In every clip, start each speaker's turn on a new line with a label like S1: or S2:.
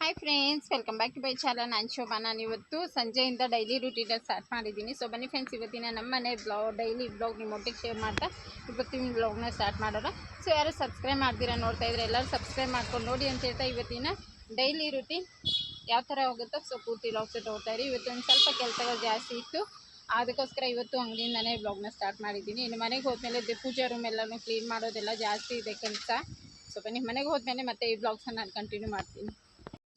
S1: Hi friends welcome back to my channel ನಾನು ಶೋಭಾ ನಾನು ಇವತ್ತು ಸಂಜೆಯಿಂದ ಡೈಲಿ ರೂಟೀನ್ ಸ್ಟಾರ್ಟ್ ಮಾಡಿದ್ದೀನಿ. ಸೊ ಬನ್ನಿ ಫ್ರೆಂಡ್ಸ್ ಇವತ್ತಿನ ನಮ್ಮ ಮನೆ ಬ್ಲಾಗ್ ಡೈಲಿ ಬ್ಲಾಗ್ ನಿಮ್ಮ ಶೇರ್ ಮಾಡ್ತಾ ಇವತ್ತಿನ ಬ್ಲಾಗ್ನ ಸ್ಟಾರ್ಟ್ ಮಾಡೋಣ. ಸೊ ಯಾರು ಸಬ್ಸ್ಕ್ರೈಬ್ ಮಾಡ್ತೀರಾ ನೋಡ್ತಾ ಇದ್ರೆ ಎಲ್ಲರೂ ಸಬ್ಸ್ಕ್ರೈಬ್ ಮಾಡ್ಕೊಂಡು ನೋಡಿ ಅಂತ ಹೇಳ್ತಾ ಇವತ್ತಿನ ಡೈಲಿ ರುಟೀನ್ ಯಾವ ಥರ ಹೋಗುತ್ತೋ ಸೊ ಪೂರ್ತಿ ಲಾಗ್ಸ್ ನೋಡ್ತಾ ಇರಿ. ಇವತ್ತು ಒಂದು ಸ್ವಲ್ಪ ಕೆಲಸಗಳು ಜಾಸ್ತಿ ಇತ್ತು. ಅದಕ್ಕೋಸ್ಕರ ಇವತ್ತು ಅಂಗಡಿಯಿಂದನೇ ಬ್ಲಾಗ್ನ ಸ್ಟಾರ್ಟ್ ಮಾಡಿದ್ದೀನಿ. ಇನ್ನು ಮನೆಗೆ ಹೋದ್ಮೇಲೆ ಪೂಜಾ ರೂಮ್ ಎಲ್ಲನೂ ಕ್ಲೀನ್ ಮಾಡೋದೆಲ್ಲ ಜಾಸ್ತಿ ಇದೆ ಕೆಲಸ. ಸ್ವಲ್ಪ ಬನ್ನಿ, ಮನೆಗೆ ಹೋದ್ಮೇಲೆ ಮತ್ತೆ ಈ ಬ್ಲಾಗ್ಸನ್ನು ನಾನು ಕಂಟಿನ್ಯೂ ಮಾಡ್ತೀನಿ.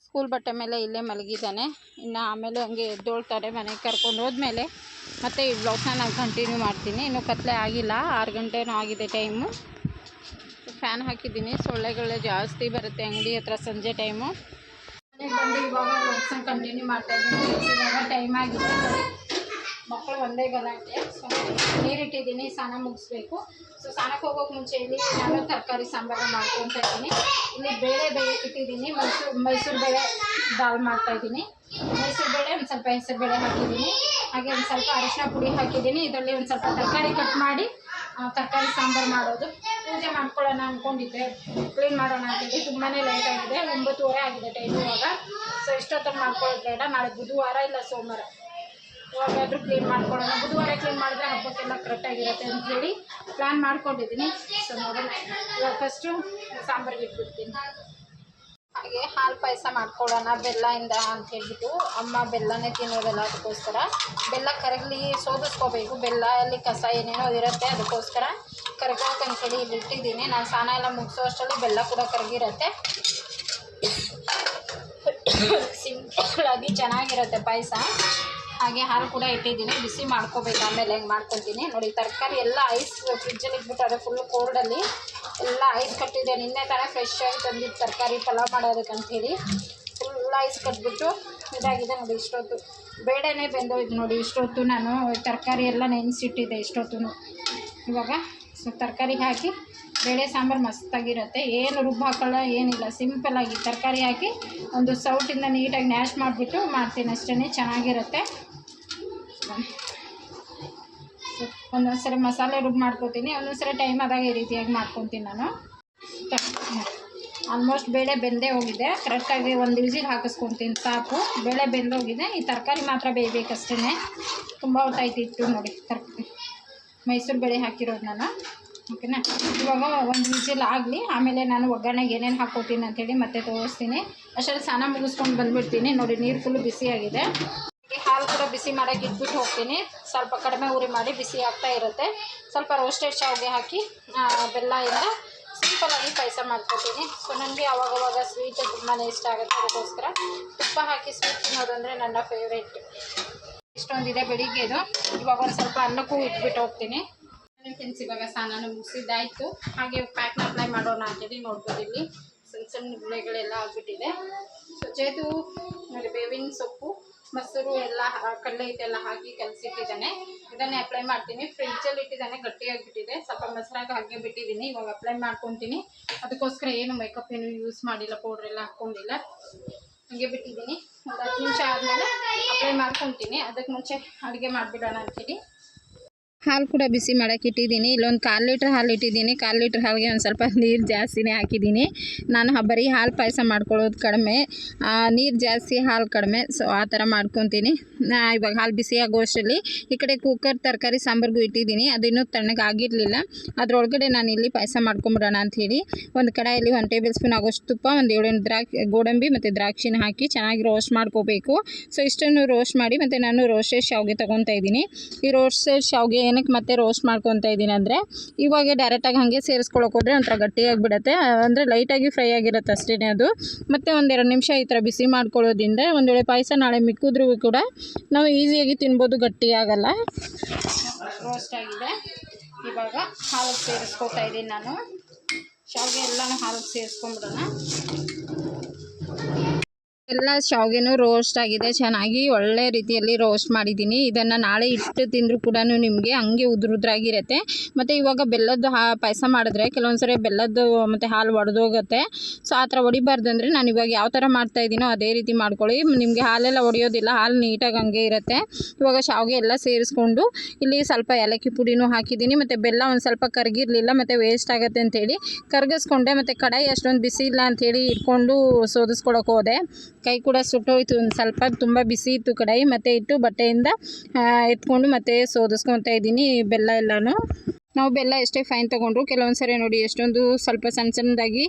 S1: ಸ್ಕೂಲ್ ಬಟ್ಟೆ ಮೇಲೆ ಇಲ್ಲೇ ಮಲಗಿದ್ದಾನೆ. ಇನ್ನು ಆಮೇಲೆ ಹಂಗೆ ಎದ್ದೋಳ್ತಾರೆ ಮನೆಗೆ ಕರ್ಕೊಂಡು ಹೋದ್ಮೇಲೆ. ಮತ್ತೆ ಈ ಬ್ಲಾಗ್ಸನ್ನ ನಾನು ಕಂಟಿನ್ಯೂ ಮಾಡ್ತೀನಿ. ಇನ್ನೂ ಕತ್ಲೆ ಆಗಿಲ್ಲ, ಆರು ಗಂಟೆನೂ ಆಗಿದೆ ಟೈಮು ಫ್ಯಾನ್ ಹಾಕಿದ್ದೀನಿ. ಸೊಳ್ಳೆಗಳೇ ಜಾಸ್ತಿ ಬರುತ್ತೆ ಅಂಗಡಿ ಹತ್ರ ಸಂಜೆ ಟೈಮು ಬಂದು ಇವಾಗ ಬ್ಲಾಗ್ಸ್ನ ಕಂಟಿನ್ಯೂ ಮಾಡ್ತಾ ಇದ್ದೀನಿ. ಟೈಮ್ ಆಗಿದೆ. ಮಕ್ಕಳು ಒಂದೇ ಗಲಾಟೆ. ಸೊ ನೀರಿಟ್ಟಿದ್ದೀನಿ, ಸ್ನಾನ ಮುಗಿಸ್ಬೇಕು. ಸೊ ಸ್ನಾನಕ್ಕೆ ಹೋಗೋಕೆ ಮುಂಚೆ ಇಲ್ಲಿ ನಾನು ತರಕಾರಿ, ಸಾಂಬಾರು ಮಾಡ್ಕೊತ ಇದ್ದೀನಿ. ಇಲ್ಲಿ ಬೇಳೆ ಬೇಳೆ ಇಟ್ಟಿದ್ದೀನಿ. ಮೈಸೂರು ಮೈಸೂರು ಬೇಳೆ ದಾಲ್ ಮಾಡ್ತಾ ಇದ್ದೀನಿ. ಮೈಸೂರು ಬೇಳೆ ಒಂದು ಸ್ವಲ್ಪ ಹೆಸರು ಬೇಳೆ ಹಾಕಿದ್ದೀನಿ. ಹಾಗೆ ಒಂದು ಸ್ವಲ್ಪ ಅರಿಶಿನ ಪುಡಿ ಹಾಕಿದ್ದೀನಿ. ಇದರಲ್ಲಿ ಒಂದು ಸ್ವಲ್ಪ ತರಕಾರಿ ಕಟ್ ಮಾಡಿ ತರಕಾರಿ, ಸಾಂಬಾರು ಮಾಡೋದು. ಪೂಜೆ ಮಾಡ್ಕೊಳ್ಳೋಣ ಅಂದ್ಕೊಂಡಿದ್ದೆ ಕ್ಲೀನ್ ಮಾಡೋಣ ಅಂತಿದ್ದೆ. ತುಂಬಾ ಲೇಟ್ ಆಗಿದೆ. ಒಂಬತ್ತುವರೆ ಆಗಿದೆ ಟೈಮ್ ಇವಾಗ. ಸೊ ಇಷ್ಟೊತ್ತಲ್ಲಿ ಮಾಡ್ಕೊಳ್ಳೋದು ಬೇಡ. ನಾಳೆ ಬುಧವಾರ ಇಲ್ಲ ಸೋಮವಾರ. ಇವಾಗಾದ್ರೂ ಕ್ಲೀನ್ ಮಾಡ್ಕೊಳ್ಳೋಣ. ಬುಧವಾರ ಕ್ಲೀನ್ ಮಾಡಿದ್ರೆ ಹಬ್ಬಕ್ಕೆಲ್ಲ ಅಂತ ಹೇಳಿ ಪ್ಲ್ಯಾನ್ ಮಾಡ್ಕೊಂಡಿದ್ದೀನಿ. ಸೊ ನೋಡೋಣ. ಇವಾಗ ಫಸ್ಟು ಸಾಂಬಾರಿಗೆ ಇಟ್ಬಿಡ್ತೀನಿ. ಹಾಗೆ ಹಾಲು ಪಾಯಸ ಮಾಡ್ಕೊಳ್ಳೋಣ ಬೆಲ್ಲದಿಂದ ಅಂತ ಹೇಳ್ಬಿಟ್ಟು. ಅಮ್ಮ ಬೆಲ್ಲನೇ ತಿನ್ನೋದಲ್ಲ, ಅದಕ್ಕೋಸ್ಕರ. ಬೆಲ್ಲ ಕರಗಲಿ ಸೋದಿಸ್ಕೋಬೇಕು ಬೆಲ್ಲ ಅಲ್ಲಿ ಕಸ ಏನೇನೋ ಇರುತ್ತೆ, ಅದಕ್ಕೋಸ್ಕರ ಕರಗೋಕೆ ಅಂತೇಳಿ ಇಲ್ಲಿ ಇಟ್ಟಿದ್ದೀನಿ. ನಾನು ಸ್ನಾನ ಎಲ್ಲ ಮುಗಿಸೋ ಅಷ್ಟರಲ್ಲಿ ಬೆಲ್ಲ ಕೂಡ ಕರಗಿರುತ್ತೆ. ಆಗಿ ಚೆನ್ನಾಗಿರುತ್ತೆ ಪಾಯಸ. ಹಾಗೆ ಹಾಲು ಕೂಡ ಇಟ್ಟಿದ್ದೀನಿ. ಬಿಸಿ ಮಾಡ್ಕೋಬೇಕು. ಆಮೇಲೆ ಹೆಂಗೆ ಮಾಡ್ಕೊತೀನಿ? ನೋಡಿ, ತರಕಾರಿ ಎಲ್ಲ ಐಸ್ ಫ್ರಿಜ್ಜಲ್ಲಿ ಇಟ್ಬಿಟ್ಟು ಫುಲ್ಲು ಕೋಲ್ಡಲ್ಲಿ ಎಲ್ಲ ಐಸ್ ಕಟ್ಟಿದೆ. ನಿನ್ನೆ ತಾನೇ ಫ್ರೆಶ್ ಆಗಿ ತಂದಿದ್ದು ತರಕಾರಿ ಪಲಾವ್ ಮಾಡೋದಕ್ಕೆ ಅಂಥೇಳಿ ಫುಲ್ ಐಸ್ ಕಟ್ಬಿಟ್ಟು ಇದಾಗಿದೆ ನೋಡಿ ಇಷ್ಟೊತ್ತು. ಬೇಡನೇ ಬೆಂದೋಯ್ತು ನೋಡಿ ಇಷ್ಟೊತ್ತು ನಾನು. ತರಕಾರಿ ಎಲ್ಲ ನೆನೆಸಿಟ್ಟಿದ್ದೆ ಇಷ್ಟೊತ್ತು ಇವಾಗ ಸೊ, ತರಕಾರಿ ಹಾಕಿ ಬೇಳೆ ಸಾಂಬಾರು ಮಸ್ತಾಗಿರುತ್ತೆ. ಏನು ರುಬ್ಬು ಹಾಕೋಲ್ಲ ಏನಿಲ್ಲ. ಸಿಂಪಲ್ಲಾಗಿ ತರಕಾರಿ ಹಾಕಿ ಒಂದು ಸೌಟಿಂದ ನೀಟಾಗಿ ನ್ಯಾಶ್ ಮಾಡಿಬಿಟ್ಟು ಮಾಡ್ತೀನಿ ಅಷ್ಟೇ ಚೆನ್ನಾಗಿರುತ್ತೆ. ಒಂದೊಂದು ಸರಿ ಮಸಾಲೆ ರುಬ್ಬಿ ಮಾಡ್ಕೊತೀನಿ. ಒಂದೊಂದು ಸರಿ ಟೈಮ್ ಆದಾಗ ಈ ರೀತಿಯಾಗಿ ಮಾಡ್ಕೊತೀನಿ ನಾನು. ಆಲ್ಮೋಸ್ಟ್ ಬೇಳೆ ಬೆಂದೇ ಹೋಗಿದೆ. ಕರೆಕ್ಟಾಗಿ ಒಂದು ವಿಸಿಲ್ ಹಾಕಿಸ್ಕೊತೀನಿ, ಸಾಕು. ಬೇಳೆ ಬೆಂದೋಗಿದೆ ಈ ತರಕಾರಿ ಮಾತ್ರ ಬೇಯಬೇಕಷ್ಟೇ ತುಂಬ ಹೊತ್ತಾಯ್ತಿತ್ತು ನೋಡಿ. ತರಕಾರಿ ಮೈಸೂರು ಬೇಳೆ ಹಾಕಿರೋದು ನಾನು. ಓಕೆನಾ ಇವಾಗ ಒಂದು ವಿಸಿಲ್ ಆಗಲಿ, ಆಮೇಲೆ ನಾನು ಒಗ್ಗರಣೆಗೆ ಏನೇನು ಹಾಕೋತೀನಿ ಅಂಥೇಳಿ ಮತ್ತೆ ತೋರಿಸ್ತೀನಿ. ಅಷ್ಟರಲ್ಲಿ ಸ್ನಾನ ಮುಗಿಸ್ಕೊಂಡು ಬಂದುಬಿಡ್ತೀನಿ. ನೋಡಿ, ನೀರು ಫುಲ್ಲು ಬಿಸಿಯಾಗಿದೆ. ಬಿಸಿ ಮಾಡೋಕೆ ಇದ್ಬಿಟ್ಟು ಹೋಗ್ತೀನಿ. ಸ್ವಲ್ಪ ಕಡಿಮೆ ಉರಿ ಮಾಡಿ ಬಿಸಿ ಆಗ್ತಾ ಇರುತ್ತೆ. ಸ್ವಲ್ಪ ರೋಸ್ಟೆಡ್ ಶಾವಿಗೆ ಹಾಕಿ ಬೆಲ್ಲ ಬೆಲ್ಲದಿಂದ ಸಿಂಪಲಾಗಿ ಪಾಯಸ ಮಾಡ್ಕೊತೀನಿ. ಸೊ ನನಗೆ ಅವಾಗವಾಗ ಸ್ವೀಟ್ ತುಂಬಾ ಇಷ್ಟ ಆಗುತ್ತೆ. ಅದಕ್ಕೋಸ್ಕರ ತುಪ್ಪ ಹಾಕಿ ಸ್ವೀಟ್ ತಿನ್ನೋದಂದರೆ ನನ್ನ ಫೇವ್ರೇಟ್ ಇಷ್ಟೊಂದಿದೆ ಬೆಳಿಗ್ಗೆದು. ಇವಾಗ ಒಂದು ಸ್ವಲ್ಪ ಅನ್ನಕ್ಕೂ ಇಟ್ಬಿಟ್ಟು ಹೋಗ್ತೀನಿ. ಫ್ರೆಂಡ್ಸ್ ಇವಾಗ ಸ್ನಾನ ಮುಗಿಸಿದ್ದಾಯಿತು. ಹಾಗೆ ಪ್ಯಾಕ್ನ ಅಪ್ಲೈ ಮಾಡೋಣ ಅಂತೇಳಿ ನೋಡ್ಬೋದು ಇಲ್ಲಿ. ಸಣ್ಣ ಸಣ್ಣ ಗುಳೆಗಳೆಲ್ಲ ಆಗಿಬಿಟ್ಟಿದೆ. ಸೊ ಜೇದು ನೋಡಿ ಬೇವಿನ ಸೊಪ್ಪು. ಮೊಸರು ಎಲ್ಲ ಕಡಲೆ ಹಿಟ್ಟೆಲ್ಲ ಹಾಕಿ ಕಲಸಿಟ್ಟಿದ್ದಾನೆ. ಇದನ್ನೇ ಅಪ್ಲೈ ಮಾಡ್ತೀನಿ. ಫ್ರಿಡ್ಜಲ್ಲಿ ಇಟ್ಟಿದ್ದಾನೆ, ಗಟ್ಟಿಯಾಗಿಬಿಟ್ಟಿದೆ. ಸ್ವಲ್ಪ ಮೊಸರಾಗಿ ಹಾಗೆ ಬಿಟ್ಟಿದ್ದೀನಿ. ಇವಾಗ ಅಪ್ಲೈ ಮಾಡ್ಕೊತೀನಿ. ಅದಕ್ಕೋಸ್ಕರ ಏನು ಮೇಕಪ್ ಏನು ಯೂಸ್ ಮಾಡಿಲ್ಲ ಪೌಡ್ರ್ ಎಲ್ಲ ಹಾಕ್ಕೊಂಡಿಲ್ಲ ಹಾಗೆ ಬಿಟ್ಟಿದ್ದೀನಿ. ಒಂದು ಹತ್ತು ನಿಮಿಷ ಆದಮೇಲೆ ಅಪ್ಲೈ ಮಾಡ್ಕೊತೀನಿ. ಅದಕ್ಕೆ ಮುಂಚೆ ಅಡುಗೆ ಮಾಡಿಬಿಡೋಣ ಅಂತೇಳಿ ಹಾಲು ಕೂಡ ಬಿಸಿ ಮಾಡೋಕೆ ಇಟ್ಟಿದ್ದೀನಿ. ಇಲ್ಲೊಂದು ಕಾಲು ಲೀಟ್ರ್ ಹಾಲು ಇಟ್ಟಿದ್ದೀನಿ. ಕಾಲು ಲೀಟ್ರ್ ಹಾಲಿಗೆ ಒಂದು ಸ್ವಲ್ಪ ನೀರು ಜಾಸ್ತಿನೇ ಹಾಕಿದ್ದೀನಿ. ನಾನು ಬರೀ ಹಾಲು ಪಾಯಸ ಮಾಡ್ಕೊಳ್ಳೋದು ಕಡಿಮೆ. ನೀರು ಜಾಸ್ತಿ, ಹಾಲು ಕಡಿಮೆ. ಸೊ ಆ ಥರ ಮಾಡ್ಕೊತೀನಿ. ಇವಾಗ ಹಾಲು ಬಿಸಿ ಆಗೋಷ್ಟರಲ್ಲಿ ಈ ಕಡೆ ಕುಕ್ಕರ್ ತರಕಾರಿ, ಸಾಂಬಾರಿಗೂ ಇಟ್ಟಿದ್ದೀನಿ. ಅದು ಇನ್ನೂ ತಣ್ಣಗೆ ಆಗಿರಲಿಲ್ಲ. ಅದರೊಳಗಡೆ ನಾನು ಇಲ್ಲಿ ಪಾಯಸ ಮಾಡ್ಕೊಂಬಿಡೋಣ ಅಂಥೇಳಿ ಒಂದು ಕಡಾಯಲ್ಲಿ ಒಂದು ಟೇಬಲ್ ಸ್ಪೂನ್ ಆಗೋಷ್ಟು ತುಪ್ಪ, ಒಂದು ಏಳೆಂಟು ದ್ರಾಕ್ಷಿ, ಗೋಡಂಬಿ ಮತ್ತು ದ್ರಾಕ್ಷಿನ ಹಾಕಿ ಚೆನ್ನಾಗಿ ರೋಸ್ಟ್ ಮಾಡ್ಕೋಬೇಕು. ಸೊ ಇಷ್ಟನ್ನು ರೋಸ್ಟ್ ಮಾಡಿ ಮತ್ತು ನಾನು ರೋಸ್ಟೆಡ್ ಶಾವಿಗೆ ತೊಗೊತಾ ಇದ್ದೀನಿ. ಈ ರೋಸ್ಟೆಡ್ ಶಾವಿಗೆ ಏನಕ್ಕೆ ಮತ್ತೆ ರೋಸ್ಟ್ ಮಾಡ್ಕೊತಾ ಇದ್ದೀನಿ ಅಂದರೆ, ಇವಾಗ ಡೈರೆಕ್ಟಾಗಿ ಹಾಗೆ ಸೇರಿಸ್ಕೊಳ್ಳೋಕೆ ಹೋದರೆ ಒಂಥರ ಗಟ್ಟಿಯಾಗಿಬಿಡುತ್ತೆ. ಅಂದರೆ ಲೈಟಾಗಿ ಫ್ರೈ ಆಗಿರುತ್ತೆ ಅಷ್ಟೇ ಅದು. ಮತ್ತು ಒಂದೆರಡು ನಿಮಿಷ ಈ ಥರ ಬಿಸಿ ಮಾಡ್ಕೊಳ್ಳೋದ್ರಿಂದ ಒಂದು ವೇಳೆ ಪಾಯಸ ನಾಳೆ ಮಿಕ್ಕಿದ್ರೂ ಕೂಡ ನಾವು ಈಸಿಯಾಗಿ ತಿನ್ಬೋದು, ಗಟ್ಟಿಯಾಗಲ್ಲ. ರೋಸ್ಟ್ ಆಗಿದೆ. ಇವಾಗ ಹಾಲಿಗೆ ಸೇರಿಸ್ಕೊತಾ ಇದ್ದೀನಿ ನಾನು. ಶಾವಿಗೆ ಎಲ್ಲನೂ ಹಾಲಿಗೆ ಸೇರಿಸ್ಕೊಂಬಿಡೋಣ ಎಲ್ಲ ಶಾವಿಗೆನೂ ರೋಸ್ಟ್ ಆಗಿದೆ. ಚೆನ್ನಾಗಿ ಒಳ್ಳೆ ರೀತಿಯಲ್ಲಿ ರೋಸ್ಟ್ ಮಾಡಿದ್ದೀನಿ. ಇದನ್ನು ನಾಳೆ ಇಟ್ಟು ತಿಂದರೂ ಕೂಡ ನಿಮಗೆ ಹಂಗೆ ಉದುರುದ್ರಾಗಿರುತ್ತೆ. ಮತ್ತು ಇವಾಗ ಬೆಲ್ಲದ ಹಾ, ಪಾಯಸ ಮಾಡಿದ್ರೆ ಕೆಲವೊಂದ್ಸರಿ ಬೆಲ್ಲದ್ದು ಮತ್ತು ಹಾಲು ಒಡೆದೋಗುತ್ತೆ. ಸೊ ಆ ಥರ ಹೊಡಿಬಾರ್ದು ನಾನು ಇವಾಗ ಯಾವ ಥರ ಮಾಡ್ತಾ ಇದ್ದೀನೋ ಅದೇ ರೀತಿ ಮಾಡ್ಕೊಳ್ಳಿ. ನಿಮಗೆ ಹಾಲೆಲ್ಲ ಒಡೆಯೋದಿಲ್ಲ. ಹಾಲು ನೀಟಾಗಿ ಹಂಗೆ ಇರುತ್ತೆ. ಇವಾಗ ಶಾವಿಗೆ ಎಲ್ಲ ಸೇರಿಸ್ಕೊಂಡು ಇಲ್ಲಿ ಸ್ವಲ್ಪ ಏಲಕ್ಕಿ ಪುಡಿನೂ ಹಾಕಿದ್ದೀನಿ. ಮತ್ತು ಬೆಲ್ಲ ಒಂದು ಸ್ವಲ್ಪ ಕರಗಿರಲಿಲ್ಲ, ಮತ್ತು ವೇಸ್ಟ್ ಆಗುತ್ತೆ ಅಂತೇಳಿ ಕರಗಿಸ್ಕೊಂಡೆ. ಮತ್ತು ಕಡಾಯಿ ಅಷ್ಟೊಂದು ಬಿಸಿ ಇಲ್ಲ ಅಂಥೇಳಿ ಇಟ್ಕೊಂಡು ಸೋದಿಸ್ಕೊಳಕ್ಕೆ ಹೋದೆ. ಕೈ ಕೂಡ ಸುಟ್ಟೋಯ್ತು, ಒಂದು ಸ್ವಲ್ಪ ತುಂಬ ಬಿಸಿ ಇತ್ತು ಕಡಾಯಿ ಮತ್ತು ಇಟ್ಟು ಬಟ್ಟೆಯಿಂದ ಎತ್ಕೊಂಡು ಮತ್ತೆ ಸೋದಿಸ್ಕೊತಾ ಇದ್ದೀನಿ ಬೆಲ್ಲ ಎಲ್ಲನೂ. ನಾವು ಬೆಲ್ಲ ಎಷ್ಟೇ ಫೈನ್ ತೊಗೊಂಡ್ರು ಕೆಲವೊಂದು ಸರಿ ನೋಡಿ ಎಷ್ಟೊಂದು ಸ್ವಲ್ಪ ಸಣ್ಣ ಸಣ್ಣದಾಗಿ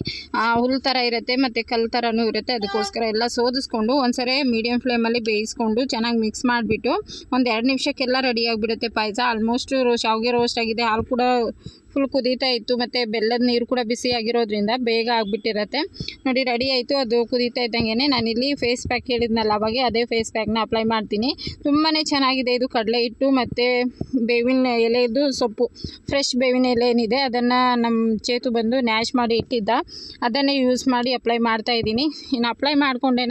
S1: ಹುಲ್ ಥರ ಇರುತ್ತೆ, ಮತ್ತು ಕಲ್ಲು ಥರನೂ ಇರುತ್ತೆ, ಅದಕ್ಕೋಸ್ಕರ ಎಲ್ಲ ಸೋದಿಸ್ಕೊಂಡು, ಒಂದ್ಸರಿ ಮೀಡಿಯಮ್ ಫ್ಲೇಮಲ್ಲಿ ಬೇಯಿಸ್ಕೊಂಡು ಚೆನ್ನಾಗಿ ಮಿಕ್ಸ್ ಮಾಡಿಬಿಟ್ಟು, ಒಂದು ಎರಡು ನಿಮಿಷಕ್ಕೆಲ್ಲ ರೆಡಿ ಆಗಿಬಿಡುತ್ತೆ ಪಾಯಸ. ಆಲ್ಮೋಸ್ಟ್ ರೋ ಶಾವಿಗೆ ರೋಸ್ಟ್ ಆಗಿದೆ, ಹಾಲು ಕೂಡ ಫುಲ್ ಕುದೀತಾ ಇತ್ತು, ಮತ್ತು ಬೆಲ್ಲದ ನೀರು ಕೂಡ ಬಿಸಿ ಆಗಿರೋದ್ರಿಂದ ಬೇಗ ಆಗಿಬಿಟ್ಟಿರತ್ತೆ. ನೋಡಿ ರೆಡಿ ಆಯಿತು, ಅದು ಕುದೀತಾ ಇದ್ದಂಗೆ ನಾನಿಲ್ಲಿ ಫೇಸ್ ಪ್ಯಾಕ್ ಹೇಳಿದ್ನಲ್ಲ, ಅವಾಗೆ ಅದೇ ಫೇಸ್ ಪ್ಯಾಕ್ನ ಅಪ್ಲೈ ಮಾಡ್ತೀನಿ. ತುಂಬಾ ಚೆನ್ನಾಗಿದೆ ಇದು ಕಡಲೆ ಹಿಟ್ಟು, ಮತ್ತು ಬೇವಿನ ಎಲೆದು ಸೊಪ್ಪು. ಫ್ರೆಶ್ ಬೇವಿನ ಎಲೆ ಏನಿದೆ, ಅದನ್ನು ನಮ್ಮ ಚೇತು ಬಂದು ನ್ಯಾಶ್ ಮಾಡಿ ಇಟ್ಟಿದ್ದ. ಅದನ್ನೇ ಯೂಸ್ ಮಾಡಿ ಅಪ್ಲೈ ಮಾಡ್ತಾ ಇದ್ದೀನಿ. ಇನ್ನು ಅಪ್ಲೈ ಮಾಡಿಕೊಂಡೇ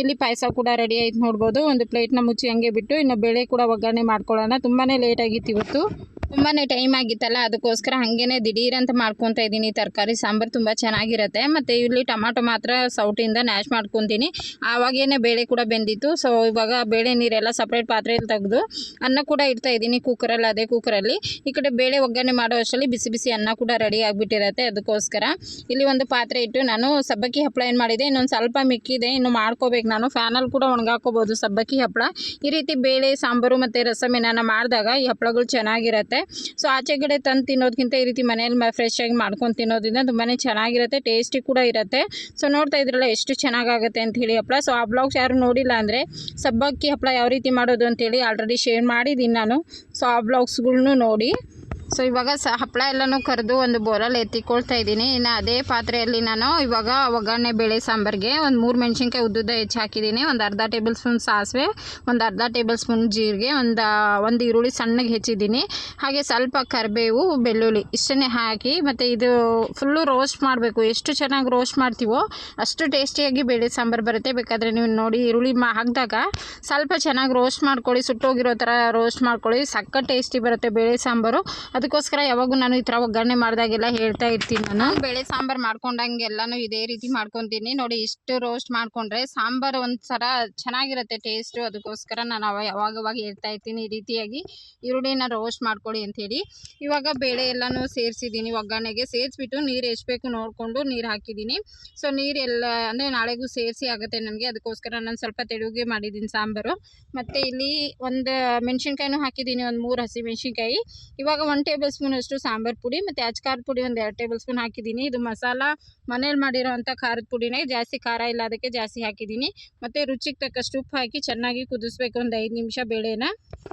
S1: ಇಲ್ಲಿ ಪಾಯಸ ಕೂಡ ರೆಡಿ ಆಯ್ತು ನೋಡ್ಬೋದು. ಒಂದು ಪ್ಲೇಟ್ನ ಮುಚ್ಚಿ ಹಂಗೆ ಬಿಟ್ಟು, ಇನ್ನು ಬೇಳೆ ಕೂಡ ಒಗ್ಗರಣೆ ಮಾಡ್ಕೊಳ್ಳೋಣ. ತುಂಬಾ ಲೇಟ್ ಆಗಿತ್ತು ಇವತ್ತು. ತುಂಬಾ ಟೈಮ್ ಆಗಿತ್ತಲ್ಲ, ಅದಕ್ಕೋಸ್ಕರ ಹಾಗೇನೆ ದಿಢೀರಂತ ಮಾಡ್ಕೊತಾ ಇದ್ದೀನಿ. ತರಕಾರಿ, ಸಾಂಬಾರು ತುಂಬ ಚೆನ್ನಾಗಿರುತ್ತೆ. ಮತ್ತು ಇಲ್ಲಿ ಟೊಮಾಟೊ ಮಾತ್ರ ಸೌಟಿಂದ ನ್ಯಾಶ್ ಮಾಡ್ಕೊತೀನಿ. ಆವಾಗೇನೆ ಬೇಳೆ ಕೂಡ ಬೆಂದಿತ್ತು. ಸೊ ಇವಾಗ ಬೇಳೆ ನೀರೆಲ್ಲ ಸಪ್ರೇಟ್ ಪಾತ್ರೆಯಲ್ಲಿ ತೆಗೆದು ಅನ್ನ ಕೂಡ ಇಡ್ತಾ ಇದ್ದೀನಿ ಕುಕ್ಕರಲ್ಲಿ ಅದೇ ಕುಕ್ಕರಲ್ಲಿ ಈ ಕಡೆ ಬೇಳೆ ಒಗ್ಗರಣೆ ಮಾಡೋ ಅಷ್ಟರಲ್ಲಿ ಬಿಸಿ ಬಿಸಿ ಅನ್ನ ಕೂಡ ರೆಡಿ ಆಗಿಬಿಟ್ಟಿರತ್ತೆ ಅದಕ್ಕೋಸ್ಕರ. ಇಲ್ಲಿ ಒಂದು ಪಾತ್ರೆ ಇಟ್ಟು ನಾನು ಸಬ್ಬಕ್ಕಿ ಹಪ್ಪಳ ಏನು ಮಾಡಿದೆ, ಇನ್ನೊಂದು ಸ್ವಲ್ಪ ಮಿಕ್ಕಿದೆ, ಇನ್ನು ಮಾಡ್ಕೋಬೇಕು ನಾನು. ಫ್ಯಾನಲ್ಲಿ ಕೂಡ ಒಣಗಾಕೋಬೋದು ಸಬ್ಬಕ್ಕಿ ಹಪ್ಪಳ ಈ ರೀತಿ ಬೇಳೆ, ಸಾಂಬಾರು ಮತ್ತು ರಸಮ್ ಏನಾನ ಮಾಡಿದಾಗ ಈ ಹಪ್ಪಳಗಳು ಚೆನ್ನಾಗಿರುತ್ತೆ. ಸೊ ಆಚೆಗಡೆ ತಂದು ತಿನ್ನೋದಕ್ಕಿಂತ ಈ ರೀತಿ ಮನೇಲಿ ಫ್ರೆಶ್ ಆಗಿ ಮಾಡ್ಕೊಂಡು ತಿನ್ನೋದ್ರಿಂದ ತುಂಬಾ ಚೆನ್ನಾಗಿರುತ್ತೆ ಟೇಸ್ಟಿ ಕೂಡ ಇರುತ್ತೆ. ಸೊ ನೋಡ್ತಾ ಇದ್ರಲ್ಲ ಎಷ್ಟು ಚೆನ್ನಾಗಾಗುತ್ತೆ ಅಂತ ಹೇಳಿ ಹಪ್ಪಳ ಸೊ ಆ ಬ್ಲಾಗ್ಸ್ ಯಾರು ನೋಡಿಲ್ಲ ಅಂದರೆ ಸಬ್ಬಕ್ಕಿ ಹಪ್ಪಳ ಯಾವ ರೀತಿ ಮಾಡೋದು ಅಂತೇಳಿ ಆಲ್ರೆಡಿ ಶೇರ್ ಮಾಡಿದ್ದೀನಿ ನಾನು. ಸೊ ಆ ಬ್ಲಾಗ್ಸ್ಗಳ್ನು ನೋಡಿ. ಸೊ ಇವಾಗ ಸ ಹಪ್ಪಳ ಎಲ್ಲನೂ ಕರೆದು ಒಂದು ಬೋರಲ್ಲಿ ಎತ್ತಿಕೊಳ್ತಾ ಇದ್ದೀನಿ. ಇನ್ನು ಅದೇ ಪಾತ್ರೆಯಲ್ಲಿ ನಾನು ಇವಾಗ ಒಗ್ಗರಣೆ, ಬೇಳೆ, ಸಾಂಬಾರಿಗೆ ಒಂದು ಮೂರು ಮೆಣಸಿನ್ಕಾಯಿ ಉದ್ದುದ್ದ ಹೆಚ್ಚು ಹಾಕಿದ್ದೀನಿ. ಒಂದು ಅರ್ಧ ಟೇಬಲ್ ಸ್ಪೂನ್ ಸಾಸಿವೆ, ಒಂದು ಅರ್ಧ ಟೇಬಲ್ ಸ್ಪೂನ್ ಜೀರಿಗೆ, ಒಂದು ಒಂದು ಈರುಳ್ಳಿ ಸಣ್ಣಗೆ ಹೆಚ್ಚಿದ್ದೀನಿ. ಹಾಗೆ ಸ್ವಲ್ಪ ಕರಿಬೇವು, ಬೆಳ್ಳುಳ್ಳಿ ಇಷ್ಟನ್ನೇ ಹಾಕಿ ಮತ್ತು ಇದು ಫುಲ್ಲು ರೋಸ್ಟ್ ಮಾಡಬೇಕು. ಎಷ್ಟು ಚೆನ್ನಾಗಿ ರೋಸ್ಟ್ ಮಾಡ್ತೀವೋ ಅಷ್ಟು ಟೇಸ್ಟಿಯಾಗಿ ಬೇಳೆ ಸಾಂಬಾರು ಬರುತ್ತೆ. ಬೇಕಾದರೆ ನೀವು ನೋಡಿ ಈರುಳ್ಳಿ ಮಾ ಹಾಕಿದಾಗ ಸ್ವಲ್ಪ ಚೆನ್ನಾಗಿ ರೋಸ್ಟ್ ಮಾಡ್ಕೊಳ್ಳಿ. ಸುಟ್ಟೋಗಿರೋ ಥರ ರೋಸ್ಟ್ ಮಾಡ್ಕೊಳ್ಳಿ. ಸಕ್ಕ ಟೇಸ್ಟಿ ಬರುತ್ತೆ ಬೇಳೆ ಸಾಂಬಾರು. ಅದಕ್ಕೋಸ್ಕರ ಯಾವಾಗೂ ನಾನು ಈ ಥರ ಒಗ್ಗರಣೆ ಮಾಡಿದಾಗೆಲ್ಲ ಹೇಳ್ತಾ ಇರ್ತೀನಿ ನಾನು. ಬೇಳೆ ಸಾಂಬಾರು ಮಾಡ್ಕೊಂಡಂಗೆ ಎಲ್ಲನೂ ಇದೇ ರೀತಿ ಮಾಡ್ಕೊತೀನಿ. ನೋಡಿ ಇಷ್ಟು ರೋಸ್ಟ್ ಮಾಡಿಕೊಂಡ್ರೆ ಸಾಂಬಾರು ಒಂಥರ ಚೆನ್ನಾಗಿರುತ್ತೆ ಟೇಸ್ಟು ಅದಕ್ಕೋಸ್ಕರ ನಾನು ಅವಾಗ ಹೇಳ್ತಾ ಇರ್ತೀನಿ ಈ ರೀತಿಯಾಗಿ ಈರುಳ್ಳಿನ ರೋಸ್ಟ್ ಮಾಡ್ಕೊಳ್ಳಿ ಅಂಥೇಳಿ. ಇವಾಗ ಬೇಳೆ ಎಲ್ಲನೂ ಸೇರಿಸಿದ್ದೀನಿ ಒಗ್ಗರಣೆಗೆ. ಸೇರಿಸ್ಬಿಟ್ಟು ನೀರು ಎಷ್ಟು ಬೇಕು ನೋಡಿಕೊಂಡು ನೀರು ಹಾಕಿದ್ದೀನಿ. ಸೊ ನೀರೆಲ್ಲ ಅಂದರೆ ನಾಳೆಗೂ ಸೇರಿಸಿ ಆಗುತ್ತೆ ನನಗೆ. ಅದಕ್ಕೋಸ್ಕರ ನಾನು ಸ್ವಲ್ಪ ತೆಳುಗೆ ಮಾಡಿದ್ದೀನಿ ಸಾಂಬಾರು. ಮತ್ತು ಇಲ್ಲಿ ಒಂದು ಮೆಣಸಿನ್ಕಾಯಿನೂ ಹಾಕಿದ್ದೀನಿ. ಒಂದು ಮೂರು ಹಸಿ ಮೆಣಸಿನ್ಕಾಯಿ. ಇವಾಗ ಒನ್ ಟೇಬಲ್ ಸ್ಪೂನ್ ಅಷ್ಟು ಸಾಂಬಾರ್ ಪುಡಿ, ಮತ್ತು ಅಚ್ಕಾರದ ಪುಡಿ ಒಂದು ಎರಡು ಟೇಬಲ್ ಸ್ಪೂನ್ ಹಾಕಿದ್ದೀನಿ. ಇದು ಮಸಾಲ, ಮನೇಲಿ ಮಾಡಿರೋ ಅಂಥ ಖಾರದ ಪುಡಿನೇ ಜಾಸ್ತಿ ಖಾರ ಇಲ್ಲ, ಅದಕ್ಕೆ ಜಾಸ್ತಿ ಹಾಕಿದ್ದೀನಿ. ಮತ್ತೆ ರುಚಿಗೆ ತಕ್ಕಷ್ಟು ಉಪ್ಪು ಹಾಕಿ ಚೆನ್ನಾಗಿ ಕುದಿಸ್ಬೇಕು ಒಂದು ಐದು ನಿಮಿಷ ಬೇಳೆನ.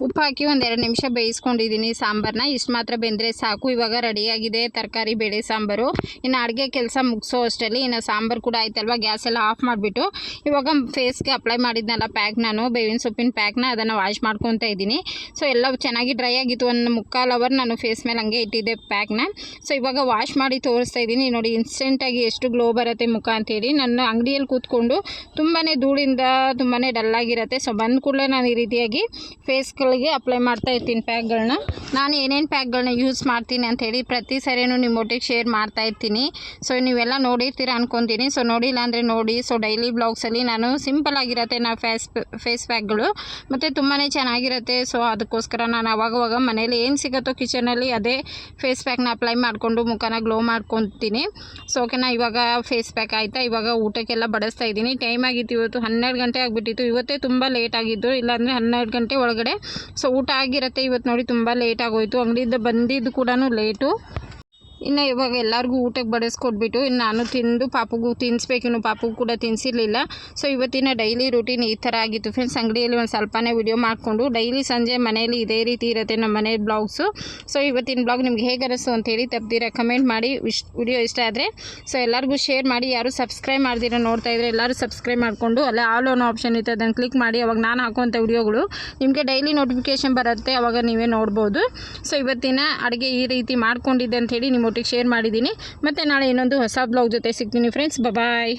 S1: ಉಪ್ಪು ಹಾಕಿ ಒಂದು ಎರಡು ನಿಮಿಷ ಬೇಯಿಸ್ಕೊಂಡಿದೀನಿ ಸಾಂಬಾರನ್ನ ಇಷ್ಟು ಮಾತ್ರ ಬೆಂದರೆ ಸಾಕು. ಇವಾಗ ರೆಡಿಯಾಗಿದೆ ತರಕಾರಿ, ಬೇಳೆ, ಸಾಂಬಾರು. ಇನ್ನು ಅಡುಗೆ ಕೆಲಸ ಮುಗಿಸೋ ಅಷ್ಟರಲ್ಲಿ ಇನ್ನು ಸಾಂಬಾರು ಕೂಡ ಆಯ್ತಲ್ವಾ? ಗ್ಯಾಸ್ ಎಲ್ಲ ಆಫ್ ಮಾಡಿಬಿಟ್ಟು. ಇವಾಗ ಫೇಸ್ಗೆ ಅಪ್ಲೈ ಮಾಡಿದ್ನಲ್ಲ ಪ್ಯಾಕ್ ನಾನು, ಬೇವಿನ ಸೊಪ್ಪಿನ ಪ್ಯಾಕ್ನ ಅದನ್ನು ವಾಶ್ ಮಾಡ್ಕೊತಾ ಇದ್ದೀನಿ. ಸೊ ಎಲ್ಲ ಚೆನ್ನಾಗಿ ಡ್ರೈ ಆಗಿತ್ತು. ಒಂದು ಮುಕ್ಕಾಲು ಅವರ್ ನಾನು ಫೇಸ್ ಮೇಲೆ ಹಂಗೆ ಇಟ್ಟಿದ್ದೆ ಪ್ಯಾಕ್ನ ಸೊ ಇವಾಗ ವಾಶ್ ಮಾಡಿ ತೋರಿಸ್ತಾ ಇದ್ದೀನಿ. ನೋಡಿ ಇನ್ಸ್ಟೆಂಟಾಗಿ ಎಷ್ಟು ಗ್ಲೋ ಬರುತ್ತೆ ಮುಖ ಅಂತೇಳಿ ನನ್ನ ಅಂಗಡಿಯಲ್ಲಿ ಕೂತ್ಕೊಂಡು ತುಂಬಾ ಧೂಳಿಂದ ತುಂಬಾ ಡಲ್ಲಾಗಿರುತ್ತೆ ಸೊ ಬಂದ ಕೂಡಲೇ ನಾನು ಈ ರೀತಿಯಾಗಿ ಫೇಸ್ಗಳಿಗೆ ಅಪ್ಲೈ ಮಾಡ್ತಾ ಇರ್ತೀನಿ ಪ್ಯಾಕ್ಗಳನ್ನ ನಾನು ಏನೇನು ಪ್ಯಾಕ್ಗಳನ್ನ ಯೂಸ್ ಮಾಡ್ತೀನಿ ಅಂಥೇಳಿ ಪ್ರತಿ ಸರಿನೂ ನಿಮ್ಮ ಒಟ್ಟಿಗೆ ಶೇರ್ ಮಾಡ್ತಾ ಇರ್ತೀನಿ. ಸೊ ನೀವೆಲ್ಲ ನೋಡಿರ್ತೀರ ಅನ್ಕೊತೀನಿ. ಸೊ ನೋಡಿಲ್ಲ ಅಂದರೆ ನೋಡಿ. ಸೊ ಡೈಲಿ ಬ್ಲಾಗ್ಸಲ್ಲಿ ನಾನು ಸಿಂಪಲ್ ಆಗಿರುತ್ತೆ ನಾ ಫೇಸ್ ಫೇಸ್ ಪ್ಯಾಕ್ಗಳು ಮತ್ತು ತುಂಬಾ ಚೆನ್ನಾಗಿರುತ್ತೆ. ಸೊ ಅದಕ್ಕೋಸ್ಕರ ನಾನು ಅವಾಗವಾಗ ಮನೇಲಿ ಏನು ಸಿಗುತ್ತೋ ಕಿಚನಲ್ಲಿ ಅದೇ ಫೇಸ್ ಪ್ಯಾಕ್ನ ಅಪ್ಲೈ ಮಾಡಿಕೊಂಡು ಮುಖನ ಗ್ಲೋ ಮಾಡ್ಕೊತೀನಿ. ಸೊ ಓಕೆನಾ ಇವಾಗ ಫೇಸ್ ಪ್ಯಾಕ್ ಆಯಿತಾ? ಇವಾಗ ಊಟಕ್ಕೆಲ್ಲ ಬಡಿಸ್ತಾ ಇದ್ದೀನಿ. ಟೈಮ್ ಆಗಿತ್ತು ಇವತ್ತು ಹನ್ನೆರಡು ಗಂಟೆ ಆಗಿಬಿಟ್ಟಿತ್ತು. ಇವತ್ತೇ ತುಂಬ ಲೇಟ್ ಆಗಿದ್ದು. ಇಲ್ಲಾಂದರೆ ಹನ್ನೆರಡು ಗಂಟೆ ಒಳಗಡೆ. ಸೊ ಊಟ ಆಗಿರುತ್ತೆ ಇವತ್ತು ನೋಡಿ ತುಂಬ ಲೇಟ್ ಆಗೋಯಿತು. ಅಂಗಡಿಯಿಂದ ಬಂದಿದ್ದು ಕೂಡ ಲೇಟು ಇನ್ನು ಇವಾಗ ಎಲ್ಲರಿಗೂ ಊಟಕ್ಕೆ ಬಡಿಸ್ಕೊಟ್ಬಿಟ್ಟು ಇನ್ನು ನಾನು ತಿಂದು ಪಾಪುಗೂ ತಿನ್ನಿಸ್ಬೇಕು ಇನ್ನು ಪಾಪುಗೂ ಕೂಡ ತಿನ್ನಿಸಿರ್ಲಿಲ್ಲ ಸೊ ಇವತ್ತಿನ ಡೈಲಿ ರೂಟೀನ್ ಈ ಥರ ಆಗಿತ್ತು. ಫ್ರೆಂಡ್ಸ್ ಅಂಗಡಿಯಲ್ಲಿ ಒಂದು ಸ್ವಲ್ಪನೇ ವಿಡಿಯೋ ಮಾಡಿಕೊಂಡು ಡೈಲಿ ಸಂಜೆ ಮನೆಯಲ್ಲಿ ಇದೇ ರೀತಿ ಇರುತ್ತೆ ನಮ್ಮ ಮನೆ ಬ್ಲಾಗ್ಸು ಸೊ ಇವತ್ತಿನ ಬ್ಲಾಗ್ ನಿಮ್ಗೆ ಹೇಗೆ ಅನಿಸ್ತು ಅಂತೇಳಿ ತಪ್ಪದಿರ ಕಮೆಂಟ್ ಮಾಡಿ. ವಿಶ್ ವಿಡಿಯೋ ಇಷ್ಟ ಆದರೆ. ಸೊ ಎಲ್ಲರಿಗೂ ಶೇರ್ ಮಾಡಿ. ಯಾರು ಸಬ್ಸ್ಕ್ರೈಬ್ ಮಾಡಿದಿರ ನೋಡ್ತಾ ಇದ್ರೆ ಎಲ್ಲರೂ ಸಬ್ಸ್ಕ್ರೈಬ್ ಮಾಡಿಕೊಂಡು, ಅಲ್ಲೇ ಆಲ್ ಅನ್ನೋ ಆಪ್ಷನ್ ಇತ್ತು ಅದನ್ನು ಕ್ಲಿಕ್ ಮಾಡಿ. ಅವಾಗ ನಾನು ಹಾಕುವಂಥ ವಿಡಿಯೋಗಳು ನಿಮಗೆ ಡೈಲಿ ನೋಟಿಫಿಕೇಷನ್ ಬರುತ್ತೆ. ಅವಾಗ ನೀವೇ ನೋಡ್ಬೋದು. ಸೊ ಇವತ್ತಿನ ಅಡುಗೆ ಈ ರೀತಿ ಮಾಡ್ಕೊಂಡಿದ್ದೆ ಅಂಥೇಳಿ ನಿಮ್ಮ ಒಟ್ಟಿಗೆ ಶೇರ್ ಮಾಡಿದ್ದೀನಿ. ಮತ್ತು ನಾಳೆ ಇನ್ನೊಂದು ಹೊಸ ಬ್ಲಾಗ್ ಜೊತೆ ಸಿಗ್ತೀನಿ ಫ್ರೆಂಡ್ಸ್ ಬಾಯ್